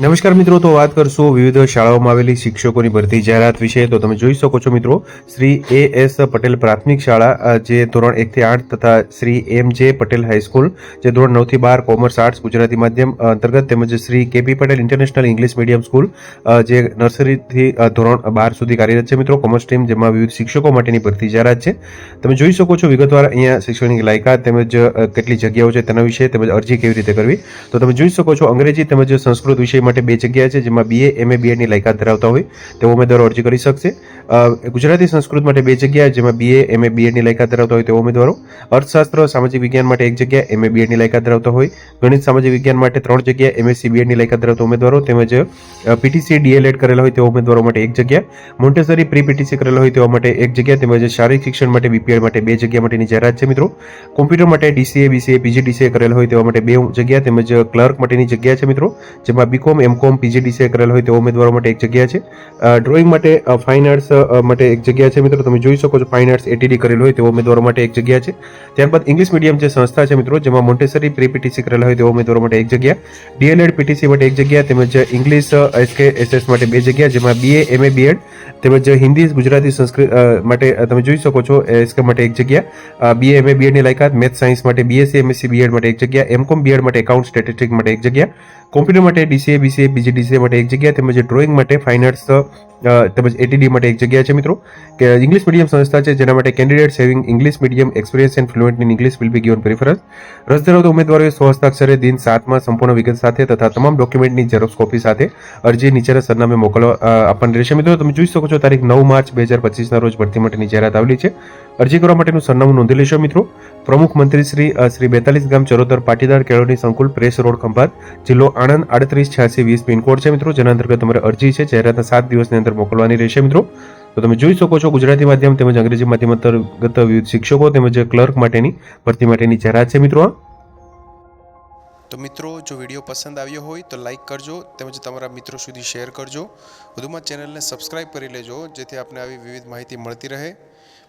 નમસ્કાર મિત્રો, તો વાત કરશું વિવિધ શાળાઓમાં આવેલી શિક્ષકોની ભરતી જાહેરાત વિશે. તો તમે જોઈ શકો છો મિત્રો, શ્રી એ એસ પટેલ પ્રાથમિક શાળા જે ધોરણ એકથી આઠ તથા શ્રી એમ જે પટેલ હાઈસ્કૂલ જે ધોરણ નવથી બાર કોમર્સ, આર્ટ્સ, ગુજરાતી માધ્યમ અંતર્ગત તેમજ Shri KP Patel international English medium school જે નર્સરીથી ધોરણ બાર સુધી કાર્યરત છે મિત્રો. કોમર્સ સ્ટ્રીમ, જેમાં વિવિધ શિક્ષકો માટેની ભરતી જાહેરાત છે. તમે જોઈ શકો છો વિગતવાર અહીંયા શિક્ષણની લાયકાત તેમજ કેટલી જગ્યાઓ છે તેના વિશે તેમજ અરજી કેવી રીતે કરવી. તો તમે જોઈ શકો છો અંગ્રેજી તેમજ સંસ્કૃત વિષય માટે બે જગ્યા છે જેમાં બીએ એમએ બીએડની લાયકાત ધરાવતા હોય તેઓ ઉમેદવારો અરજી કરી શકશે. ગુજરાતી સંસ્કૃત માટે બે જગ્યા જેમાં બીએ એમએ બીએડની લાયકાત ધરાવતા હોય તેઓ ઉમેદવારો. અર્થશાસ્ત્ર, સામાજિક વિજ્ઞાન માટે એક જગ્યા એમએ બીએડની લાયકાત ધરાવતા હોય. ગણિત, સામાજિક વિજ્ઞાન માટે ત્રણ જગ્યા એમએસસી બીએડની લાયકાત ધરાવતા ઉમેદવારો. તેમજ પીટીસી ડીએલએડ કરેલા હોય તેઓ ઉમેદવારો માટે એક જગ્યા. મોન્ટેસરી પ્રી પીટીસી કરેલા હોય તેવા માટે એક જગ્યા. તેમજ, શારીરિક શિક્ષણ માટે બીપીએડ માટે બે જગ્યા માટેની જાહેરાત છે, મિત્રો. કોમ્પ્યુટર માટે ડીસીએ બીસીએ પીજીડીસીએ કરેલા હોય તેવા માટે બે જગ્યા. તેમજ ક્લર્ક માટેની જગ્યા છે, મિત્રો, જેમાં બીકોમ એમકોમ પીજીડીસીએ કરેલ હોય તેવા ઉમેદવારો માટે એક જગ્યા છે. ડ્રોઈંગ માટે ફાઇન આર્ટ્સ માટે એક જગ્યા છે મિત્રો. તમે જોઈ શકો છો ફાઇન આર્ટ્સ એટીડી કરેલું હોય તેવા ઉમેદવારો માટે એક જગ્યા છે. ત્યારબાદ ઇંગ્લિશ મીડિયમ જે સંસ્થા છે મિત્રો, જેમાં મોન્ટેસરી પ્રી પીટીસી કરેલા હોય તેવા ઉમેદવારો માટે એક જગ્યા. ડીએલએડ પીટીસી માટે એક જગ્યા, તેમજ ઇંગ્લિશ એસકે એસએસ માટે બે જગ્યા, જેમાં બીએ એમએ બીએડ તેમજ હિન્દી, ગુજરાતી, સંસ્કૃત માટે તમે જોઈ શકો છો એસકે માટે એક જગ્યા. બીએ એમએ બીએડની લાયકાત મેથ સાયન્સ માટે બીએસસી એમએસસી બીએડ માટે એક જગ્યા. એમકોમ બીએડ માટે એકાઉન્ટ સ્ટેટિસ્ટિક માટે એક જગ્યા. કોમ્પ્યુટર માટે ડીસીએ બીસીએ પીજીડીસીએ માટે એક જગ્યા તેમજ ડ્રોઈંગ માટે ફાઇન આર્ટ્સ તેમજ એટીડી માટે એક જગ્યા છે મિત્રો. કે ઇંગ્લિશ મીડિયમ સંસ્થા છે, જેના માટે candidate having English medium experience and fluent in English will be given preference રસ ધરાવતા ઉમેદવારોએ સો હસ્તાક્ષરે દિન સાતમાં સંપૂર્ણ વિગત સાથે તથા તમામ ડોક્યુમેન્ટની ઝેરોક્સ કોપી સાથે અરજી નીચેના સરનામે મોકલવા આપવાની રહેશે. મિત્રો, તમે જોઈ શકો છો, તારીખ નવ માર્ચ બે હજાર પચીસના રોજ ભરતી માટેની જાહેરાત આવેલી છે. અરજી કરવા માટેનું સરનામું નોંધી લેશો મિત્રો. પ્રમુખ મંત્રી શ્રી શ્રી બેતાલીસ ગામ ચરોતર પાટીદાર કેળવણી સંકુલ પ્રેસ રોડ ખંભાત, જિલ્લો આણંદ, આડત્રીસ છ્યાસી વીસ પિનકોડ છે મિત્રો. જેના અંતર્ગત તમારે અરજી છે, જાહેરાતના સાત દિવસની અંદર મોકલવાની રહેશે મિત્રો. તો તમે જોઈ શકો છો ગુજરાતી માધ્યમ તેમજ અંગ્રેજી માધ્યમ અંતર્ગત વિવિધ શિક્ષકો તેમજ ક્લર્ક માટેની, ભરતી માટેની જાહેરાત છે મિત્રો તો મિત્રો, જો વીડિયો પસંદ આવ્યો હોય તો લાઈક કરજો તેમજ તમારા મિત્રો સુધી શેર કરજો. વધુમાં ચેનલને સબસ્ક્રાઇબ કરી લેજો, જેથી આપને આવી વિવિધ માહિતી મળતી રહે.